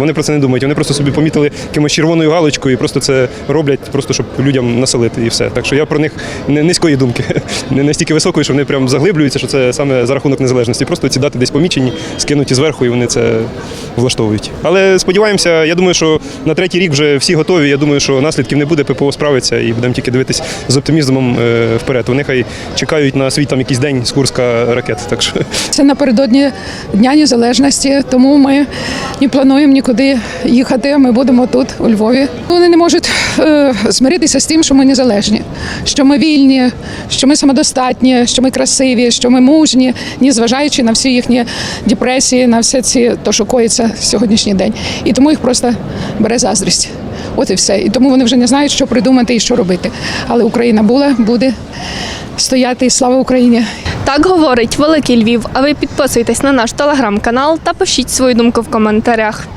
Вони про це не думають. Вони просто собі помітили якимось червоною галочкою і просто це роблять, просто щоб людям населити і все. Так що я про них не низької думки, не настільки високої, що вони прям заглиблюються, що це саме за рахунок незалежності. Просто ці дати десь помічені, скинуті зверху, і вони це влаштовують. Але сподіваємося, я думаю, що на третій рік вже всі готові. Я думаю, що наслідків не буде, ППО справиться і будемо тільки дивитись з оптимізмом е, вперед. Вони хай чекають на свій там якийсь день з Курська ракет. Так що Це напередодні Дня Незалежності, тому ми не плануємо нікуди їхати. Ми будемо тут, у Львові. Вони не можуть е, змиритися з тим, що ми незалежні, що ми вільні, що ми самодостатні, що ми красиві, що ми мужні, ні зважаючи на всі їхні депресії, на все ці то, що коїться сьогоднішній день. І тому їх просто бере заздрість. От і все. І тому вони вже не знають, що придумати і що робити. Але Україна була, буде стояти. І слава Україні! Так говорить Великий Львів. А ви підписуйтесь на наш телеграм-канал та пишіть свою думку в коментарях.